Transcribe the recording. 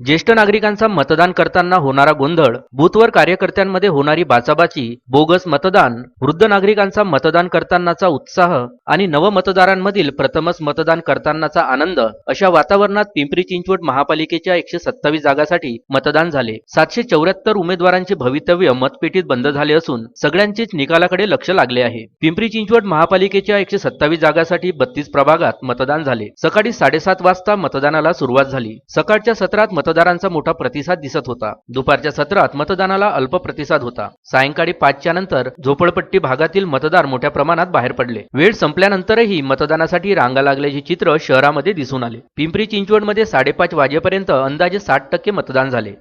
ज्येष्ठ नागरिकांचा मतदान करताना होणारा गोंधळ बूथवर कार्यकर्त्यांमध्ये होणारी बाचाबाची बोगस मतदान वृद्ध नागरिकांचा मतदान करतानाचा उत्साह आणि नवमतदारांमधील प्रथमच मतदान करतानाचा आनंद अशा वातावरणात पिंपरी चिंचवड महापालिकेच्या एकशे सत्तावीस जागासाठी मतदान झाले. सातशे चौऱ्याहत्तर उमेदवारांचे भवितव्य मतपेटीत बंद झाले असून सगळ्यांचेच निकालाकडे लक्ष लागले आहे. पिंपरी चिंचवड महापालिकेच्या एकशे सत्तावीस जागासाठी बत्तीस प्रभागात मतदान झाले. सकाळी साडेसात वाजता मतदानाला सुरुवात झाली. सकाळच्या सत्रात मतदारांचा मोठा प्रतिसाद दिसत होता. दुपारच्या सत्रात मतदानाला अल्प प्रतिसाद होता. सायंकाळी पाचच्या नंतर झोपडपट्टी भागातील मतदार मोठ्या प्रमाणात बाहेर पडले. वेळ संपल्यानंतरही मतदानासाठी रांगा लागल्याचे चित्र शहरामध्ये दिसून आले. पिंपरी चिंचवडमध्ये साडेपाच वाजेपर्यंत अंदाजे साठ टक्के मतदान झाले.